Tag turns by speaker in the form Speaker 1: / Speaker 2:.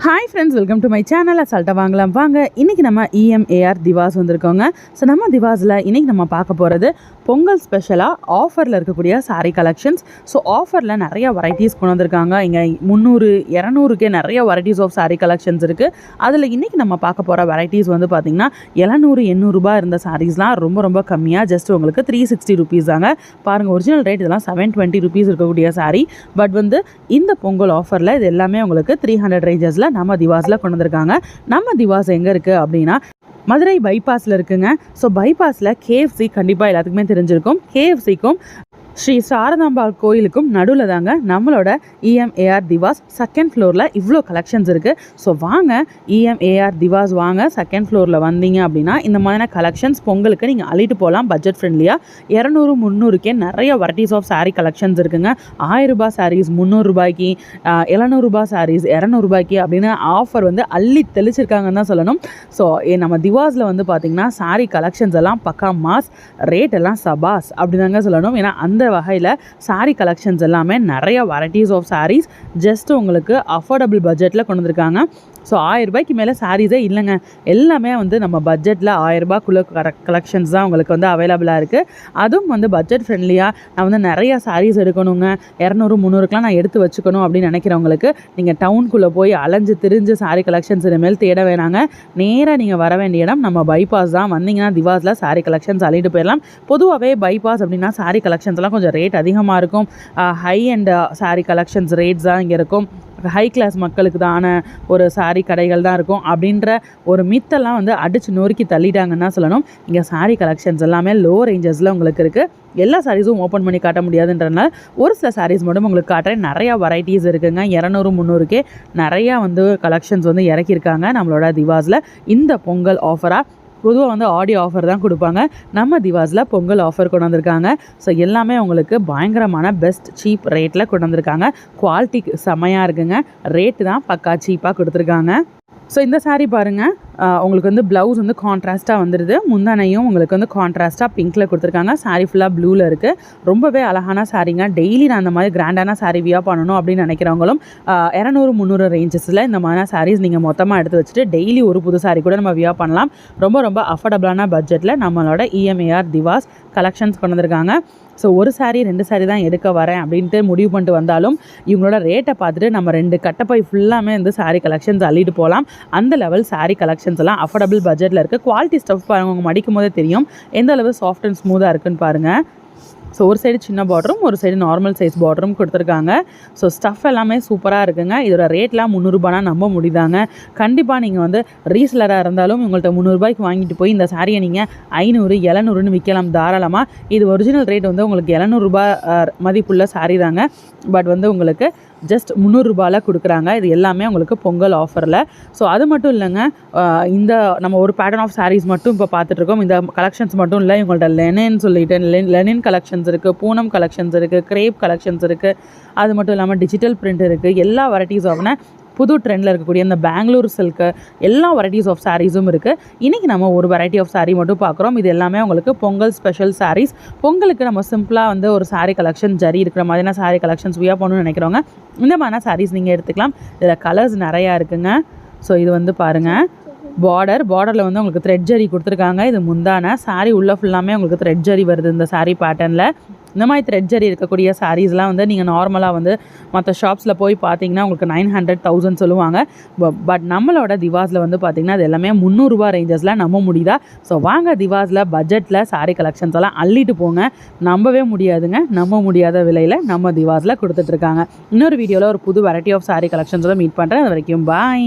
Speaker 1: Hi friends welcome to my channel அசால்ட்டாக வாங்கலாம். வாங்க இன்றைக்கி நம்ம இஎம்ஏஆர் திவாஸ் வந்திருக்கோங்க. ஸோ நம்ம திவாஸில் இன்றைக்கி நம்ம பார்க்க போகிறது பொங்கல் ஸ்பெஷலாக ஆஃபரில் இருக்கக்கூடிய சாரீ கலெக்ஷன்ஸ் ஸோ ஆஃபரில் நிறைய வெரைட்டிஸ் கொண்டு வந்திருக்காங்க. இங்கே முந்நூறு இரநூறுக்கே நிறைய வெரைட்டிஸ் ஆஃப் சாரீ கலெக்ஷன்ஸ் இருக்குது அதில் இன்றைக்கி நம்ம பார்க்க போகிற வெரைட்டிஸ் வந்து பார்த்திங்கன்னா எழுநூறு எண்ணூறுபா இருந்த சாரீஸ்லாம் ரொம்ப ரொம்ப கம்மியாக ஜஸ்ட் உங்களுக்கு த்ரீ சிக்ஸ்டி ருபீஸ் தாங்க. பாருங்கள் ஒரிஜினல் ரேட் இதெல்லாம் செவன் டுவெண்ட்டி ருபீஸ் இருக்கக்கூடிய சாரீ பட் வந்து இந்த பொங்கல் ஆஃபரில் இது எல்லாமே உங்களுக்கு த்ரீ ஹண்ட்ரட் ரேஞ்சஸில் நம்ம திவாஸில் கொண்டு வந்திருக்காங்க. நம்ம திவாஸ் எங்கே இருக்குது அப்படின்னா மதுரை பைபாஸில் இருக்குங்க. ஸோ பைபாஸில் கேஎஃப்சி கண்டிப்பாக எல்லாத்துக்குமே தெரிஞ்சிருக்கும். கேஎஃப்சிக்கும் ஸ்ரீ சாரதாம்பாள் கோயிலுக்கும் நடுவில் தாங்க நம்மளோட இஎம்ஏஆர் திவாஸ் செகண்ட் ஃப்ளோரில் இவ்வளோ கலெக்ஷன்ஸ் இருக்குது ஸோ வாங்க இஎம்ஏஆர் திவாஸ் வாங்க செகண்ட் ஃப்ளோரில் வந்தீங்க அப்படின்னா இந்த மாதிரியான கலெக்ஷன்ஸ் பொங்கலுக்கு நீங்கள் அள்ளிட்டு போகலாம் பட்ஜெட் ஃப்ரெண்ட்லியாக இரநூறு முந்நூறுக்கே நிறைய வெரைட்டிஸ் ஆஃப் சாரீ கலெக்ஷன்ஸ் இருக்குங்க. ஆயிரரூபா சாரீஸ் முந்நூறுரூபாய்க்கு எழுநூறுபா சாரீஸ் இரநூறுபாய்க்கு அப்படின்னு ஆஃபர் வந்து அள்ளி தெளிச்சிருக்காங்கன்னு தான் சொல்லணும். ஸோ நம்ம திவாஸில் வந்து பார்த்திங்கன்னா சாரீ கலெக்ஷன்ஸ் எல்லாம் பக்கா மாஸ் ரேட் எல்லாம் சபாஸ் அப்படி தாங்க சொல்லணும். ஏன்னா அந்த வகையில் சாரீ கலெக்ஷன்ஸ் எல்லாமே நிறைய வெரைட்டிஸ் ஆஃப் சாரீஸ் ஜஸ்ட் உங்களுக்கு அஃபோர்டபுள் பட்ஜெட்டில் கொண்டு வந்திருக்காங்க. ஸோ ரூபாய்க்கு மேலே சாரீஸே இல்லைங்க. எல்லாமே வந்து நம்ம பட்ஜெட்டில் ஆயிரரூபாக்குள்ளே கலெக்ஷன்ஸ் தான் உங்களுக்கு வந்து அவைலபிளாக இருக்குது அதுவும் வந்து பட்ஜெட் ஃப்ரெண்ட்லியாக நான் வந்து நிறையா சாரீஸ் எடுக்கணுங்க. இரநூறு முந்நூறுக்கெலாம் நான் எடுத்து வச்சுக்கணும் அப்படின்னு நினைக்கிறவங்களுக்கு நீங்கள் டவுனுக்குள்ளே போய் அலைஞ்சு திரிஞ்சு சாரீ கலெக்ஷன்ஸ் இனிமேல் தேட வேணாங்க. நேராக நீங்கள் வர வேண்டிய இடம் நம்ம பைபாஸ் தான். வந்தீங்கன்னா திவாஸில் சாரீ கலெக்ஷன்ஸ் அள்ளிட்டு போயிடலாம். பொதுவாகவே பைபாஸ் அப்படின்னா சாரீ கலெக்ஷன்ஸ்லாம் கொஞ்சம் ரேட் அதிகமாக இருக்கும். High end sari collections rates தான் இங்கே இருக்கும். ஹை கிளாஸ் மக்களுக்கு தான ஒரு சாரீ கடைகள் தான் இருக்கும். அப்படின்ற ஒரு மித்தெல்லாம் வந்து அடித்து நொறுக்கி தள்ளிட்டாங்கன்னு தான் சொல்லணும். இங்கே சாரீ கலெக்ஷன்ஸ் எல்லாமே லோ ரேஞ்சஸில் உங்களுக்கு இருக்குது எல்லா சாரீஸும் ஓப்பன் பண்ணி காட்ட முடியாதுன்றனால ஒரு சில சாரீஸ் மட்டும் உங்களுக்கு காட்டுறேன். நிறையா வெரைட்டிஸ் இருக்குங்க. இரநூறு முந்நூறுக்கே நிறையா வந்து கலெக்ஷன்ஸ் வந்து இறக்கியிருக்காங்க நம்மளோட திவாஸில். இந்த பொங்கல் ஆஃபராக பொதுவாக வந்து ஆடி ஆஃபர் தான் கொடுப்பாங்க. நம்ம திவாஸில் பொங்கல் ஆஃபர் கொண்டு வந்திருக்காங்க ஸோ எல்லாமே உங்களுக்கு பயங்கரமான பெஸ்ட் சீப் ரேட்டில் கொண்டு வந்திருக்காங்க குவாலிட்டி செமையாக இருக்குங்க. ரேட்டு தான் பக்கா சீப்பாக கொடுத்துருக்காங்க. ஸோ இந்த சாரீ பாருங்கள் உங்களுக்கு வந்து ப்ளவுஸ் வந்து கான்ட்ராஸ்ட்டாக வந்துடுது முந்தானையும் உங்களுக்கு வந்து கான்ட்ராஸ்ட்டாக பிங்க்கில் கொடுத்துருக்காங்க. சாரீ ஃபுல்லாக ப்ளூவில் இருக்குது ரொம்பவே அழகான சாரீங்க டெய்லி நான் அந்த மாதிரி கிராண்டான சாரீ வியா பண்ணணும் அப்படின்னு நினைக்கிறவங்களும் இரநூறு முந்நூறு ரேஞ்சஸில் இந்த மாதிரி சாரீஸ் நீங்கள் மொத்தமாக எடுத்து வச்சுட்டு டெய்லி ஒரு புது சாரீ கூட நம்ம வியா பண்ணலாம். ரொம்ப ரொம்ப அஃபோர்டபுளான பட்ஜெட்டில் நம்மளோட இஎம்ஏஆர் திவாஸ் கலெக்ஷன்ஸ் கொண்டு வந்திருக்காங்க ஸோ ஒரு சாரீ ரெண்டு சாரீ தான் எடுக்க வரேன் அப்படின்ட்டு முடிவு பண்ணிட்டு வந்தாலும் இவங்களோட ரேட்டை பார்த்துட்டு நம்ம ரெண்டு கட்டப்பை ஃபுல்லாமே வந்து சாரீ கலெக்ஷன்ஸ் அள்ளிட்டு போகலாம். அந்த லெவல் சாரீ கலெக்ஷன்ஸ் எல்லாம் அஃபோர்டபுள் பட்ஜெட்டில் இருக்குது குவாலிட்டி ஸ்டஃப் பாருங்க உங்க மடிக்கும் போதே தெரியும். எந்த அளவு சாஃப்ட் அண்ட் ஸ்மூத்தாக இருக்குன்னு பாருங்கள் ஸோ ஒரு சைடு சின்ன பார்டரும் ஒரு சைடு நார்மல் சைஸ் பார்டரும் கொடுத்துருக்காங்க. ஸோ ஸ்டஃப் எல்லாமே சூப்பராக இருக்குங்க. இதோட ரேட்லாம் முந்நூறுபானா நம்ப முடியுதாங்க? கண்டிப்பாக நீங்கள் வந்து ரீசலராக இருந்தாலும் உங்கள்கிட்ட முந்நூறுபாய்க்கு வாங்கிட்டு போய் இந்த சாரியை நீங்கள் ஐநூறு எழுநூறுன்னு விற்கலாம் தாராளமாக இது ஒரிஜினல் ரேட் வந்து உங்களுக்கு எழுநூறுபா மதிப்புள்ள சாரி தாங்க. பட் வந்து உங்களுக்கு ஜஸ்ட் முந்நூறுரூபாவில் கொடுக்குறாங்க. இது எல்லாமே உங்களுக்கு பொங்கல் ஆஃபரில் ஸோ அது மட்டும் இல்லைங்க இந்த நம்ம ஒரு பேட்டர்ன் ஆஃப் சாரீஸ் மட்டும் இப்போ பார்த்துட்ருக்கோம் இந்த கலெக்ஷன்ஸ் மட்டும் இல்லை இவங்கள்ட்ட லெனின் சொல்லிட்டு லெனின் கலெக்ஷன்ஸ் இருக்குது பூனம் கலெக்ஷன்ஸ் இருக்குது க்ரேப் கலெக்ஷன்ஸ் இருக்குது அது மட்டும் இல்லாமல் டிஜிட்டல் பிரிண்ட் இருக்குது எல்லா வெரைட்டிஸ் ஆஃப்ன புது ட்ரெண்டில் இருக்கக்கூடிய இந்த பெங்களூர் சில்க்கு எல்லா வெரைட்டிஸ் ஆஃப் சாரீஸும் இருக்குது இன்றைக்கி நம்ம ஒரு வெரைட்டி ஆஃப் சாரீ மட்டும் பார்க்குறோம். இது எல்லாமே உங்களுக்கு பொங்கல் ஸ்பெஷல் சாரீஸ் பொங்கலுக்கு நம்ம சிம்பிளாக வந்து ஒரு சாரீ கலெக்ஷன் ஜரி இருக்கிற மாதிரியான சாரீ கலெக்ஷன்ஸ் வியா பண்ணணும்னு நினைக்கிறவங்க இந்த மாதிரியான சாரீஸ் நீங்கள் எடுத்துக்கலாம். இதில் கலர்ஸ் நிறையா இருக்குங்க. ஸோ இது வந்து பாருங்கள் பார்டர் பார்டரில் வந்து உங்களுக்கு த்ரெட் ஜரி கொடுத்துருக்காங்க. இது முந்தான. saree உள்ளே ஃபுல்லாமே உங்களுக்கு த்ரெட் ஜரி வருது இந்த சாரீ பேட்டர்னில் இந்த மாதிரி த்ரெட் ஜரி இருக்கக்கூடிய சாரீஸ்லாம் வந்து நீங்கள் நார்மலாக வந்து மற்ற ஷாப்ஸில் போய் பார்த்தீங்கன்னா உங்களுக்கு நைன் ஹண்ட்ரட் தௌசண்ட் சொல்லுவாங்க. பட் நம்மளோட திவாஸில் வந்து பார்த்தீங்கன்னா அது எல்லாமே முந்நூறுரூவா ரேஞ்சஸில் நம்ப முடியுதா? ஸோ வாங்க திவாஸில் பட்ஜெட்டில் சாரீ கலெக்ஷன்ஸ் எல்லாம் அள்ளிட்டு போங்க. நம்பவே முடியாதுங்க. நம்ப முடியாத விலையில் நம்ம திவாஸில் கொடுத்துட்ருக்காங்க இன்னொரு வீடியோவில் ஒரு புது வெரைட்டி ஆஃப் சாரீ கலெக்ஷன்ஸோட மீட் பண்ணுறேன் அது வரைக்கும் பாய்